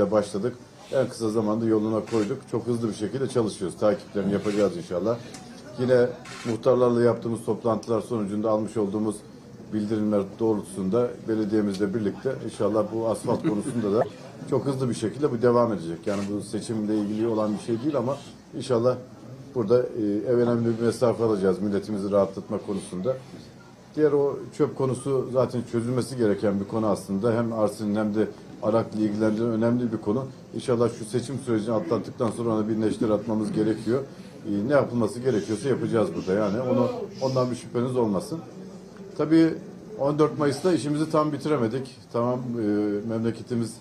ile başladık. En kısa zamanda yoluna koyduk. Çok hızlı bir şekilde çalışıyoruz. Takiplerini yapacağız inşallah. Yine muhtarlarla yaptığımız toplantılar sonucunda almış olduğumuz bildirimler doğrultusunda belediyemizle birlikte inşallah bu asfalt konusunda da çok hızlı bir şekilde bu devam edecek. Yani bu seçimle ilgili olan bir şey değil ama inşallah burada e, ev önemli bir mesafe alacağız milletimizi rahatlatma konusunda. Diğer o çöp konusu zaten çözülmesi gereken bir konu aslında. Hem Arsin'in hem de Arak'la ilgilendiren önemli bir konu. İnşallah şu seçim sürecini atlattıktan sonra ona bir neşter atmamız gerekiyor. Ee, ne yapılması gerekiyorsa yapacağız burada yani. Onu ondan bir şüpheniz olmasın. Tabii 14 Mayıs'ta işimizi tam bitiremedik. Tamam e, memleketimiz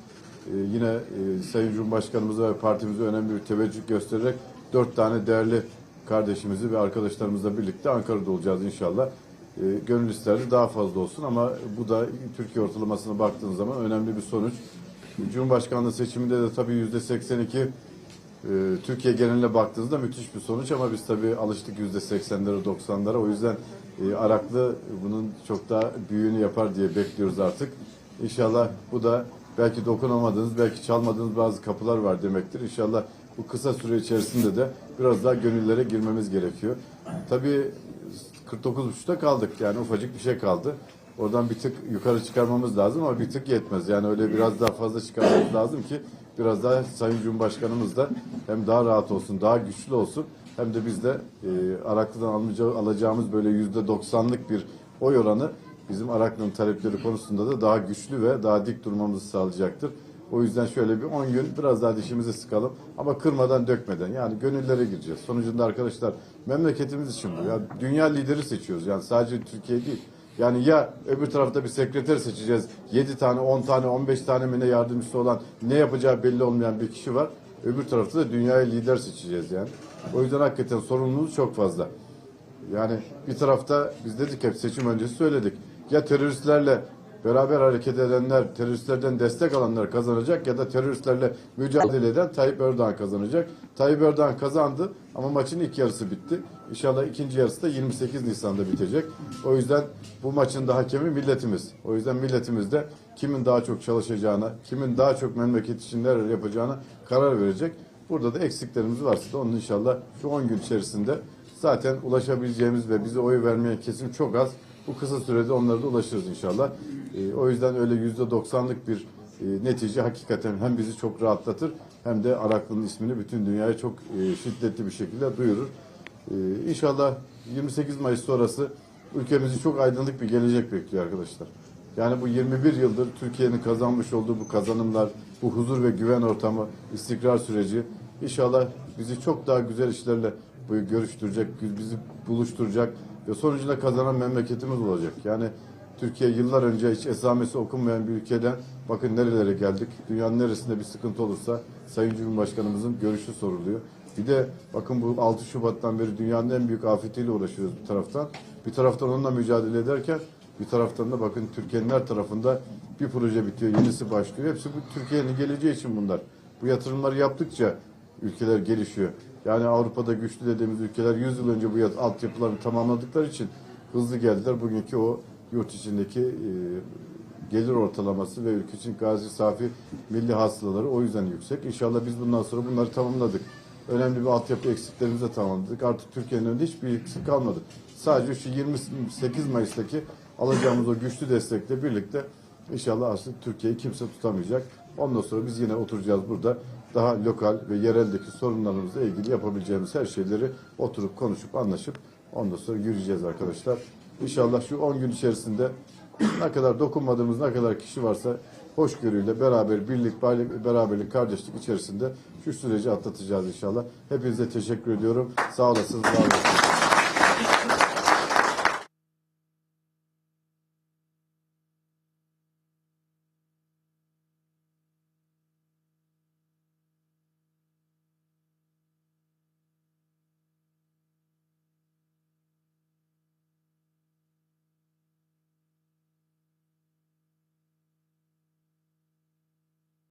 e, yine e, Sayın Cumhurbaşkanımıza ve partimize önemli bir teveccüh göstererek dört tane değerli kardeşimizi ve arkadaşlarımızla birlikte Ankara'da olacağız inşallah. E, gönül isterdi daha fazla olsun ama bu da Türkiye ortalamasına baktığınız zaman önemli bir sonuç. Cumhurbaşkanlığı seçiminde de tabii yüzde 82 e, Türkiye geneline baktığınızda müthiş bir sonuç ama biz tabii alıştık yüzde 80'lere 90'lara o yüzden e, Araklı bunun çok daha büyüğünü yapar diye bekliyoruz artık. İnşallah bu da belki dokunamadığınız, belki çalmadığınız bazı kapılar var demektir. İnşallah bu kısa süre içerisinde de biraz daha gönüllere girmemiz gerekiyor. Tabii 49.5'ta kaldık yani ufacık bir şey kaldı. Oradan bir tık yukarı çıkarmamız lazım ama bir tık yetmez. Yani öyle biraz daha fazla çıkarmamız lazım ki biraz daha Sayın Cumhurbaşkanımız da hem daha rahat olsun, daha güçlü olsun hem de biz de e, Araklı'dan alacağımız böyle yüzde doksanlık bir oy oranı bizim Araklı'nın talepleri konusunda da daha güçlü ve daha dik durmamızı sağlayacaktır. O yüzden şöyle bir 10 gün biraz daha dişimizi sıkalım ama kırmadan dökmeden yani gönüllere gireceğiz. Sonucunda arkadaşlar memleketimiz için bu. Ya dünya lideri seçiyoruz. Yani sadece Türkiye değil. Yani ya öbür tarafta bir sekreter seçeceğiz. 7 tane, 10 tane, 15 tane mi ne yardımcısı olan ne yapacağı belli olmayan bir kişi var. Öbür tarafta da dünyaya lider seçeceğiz yani. O yüzden hakikaten sorumluluğumuz çok fazla. Yani bir tarafta biz dedik hep seçim öncesi söyledik. Ya teröristlerle beraber hareket edenler, teröristlerden destek alanlar kazanacak ya da teröristlerle mücadele eden Tayyip Erdoğan kazanacak. Tayyip Erdoğan kazandı ama maçın ilk yarısı bitti. İnşallah ikinci yarısı da 28 Nisan'da bitecek. O yüzden bu maçın da hakemi milletimiz. O yüzden milletimiz de kimin daha çok çalışacağına, kimin daha çok memleket için neler yapacağına karar verecek. Burada da eksiklerimiz varsa da onun inşallah şu 10 gün içerisinde zaten ulaşabileceğimiz ve bize oy vermeyen kesim çok az. Bu kısa sürede onlara da ulaşırız inşallah. Ee, o yüzden öyle yüzde doksanlık bir e, netice hakikaten hem bizi çok rahatlatır hem de Araklı'nın ismini bütün dünyaya çok e, şiddetli bir şekilde duyurur. Ee, inşallah 28 Mayıs sonrası ülkemizi çok aydınlık bir gelecek bekliyor arkadaşlar. Yani bu 21 yıldır Türkiye'nin kazanmış olduğu bu kazanımlar, bu huzur ve güven ortamı, istikrar süreci inşallah bizi çok daha güzel işlerle görüştürecek, bizi buluşturacak ve sonucunda kazanan memleketimiz olacak. Yani Türkiye yıllar önce hiç esamesi okunmayan bir ülkeden bakın nerelere geldik. Dünyanın neresinde bir sıkıntı olursa Sayın Cumhurbaşkanımızın görüşü soruluyor. Bir de bakın bu 6 Şubat'tan beri dünyanın en büyük afetiyle uğraşıyoruz bir taraftan. Bir taraftan onunla mücadele ederken bir taraftan da bakın Türkiye'nin her tarafında bir proje bitiyor, yenisi başlıyor. Hepsi bu Türkiye'nin geleceği için bunlar. Bu yatırımları yaptıkça ülkeler gelişiyor. Yani Avrupa'da güçlü dediğimiz ülkeler 100 yıl önce bu altyapılarını tamamladıkları için hızlı geldiler. Bugünkü o yurt içindeki e, gelir ortalaması ve ülke için gazi safi milli hasılaları o yüzden yüksek. İnşallah biz bundan sonra bunları tamamladık. Önemli bir altyapı eksiklerimizi de tamamladık. Artık Türkiye'nin önünde hiçbir eksik kalmadı. Sadece şu 28 Mayıs'taki alacağımız o güçlü destekle birlikte inşallah artık Türkiye'yi kimse tutamayacak. Ondan sonra biz yine oturacağız burada. Daha lokal ve yereldeki sorunlarımızla ilgili yapabileceğimiz her şeyleri oturup konuşup anlaşıp ondan sonra yürüyeceğiz arkadaşlar. İnşallah şu 10 gün içerisinde ne kadar dokunmadığımız ne kadar kişi varsa hoşgörüyle beraber birlik, beraberlik, kardeşlik içerisinde şu süreci atlatacağız inşallah. Hepinize teşekkür ediyorum. Sağ olasınız, var olasınız.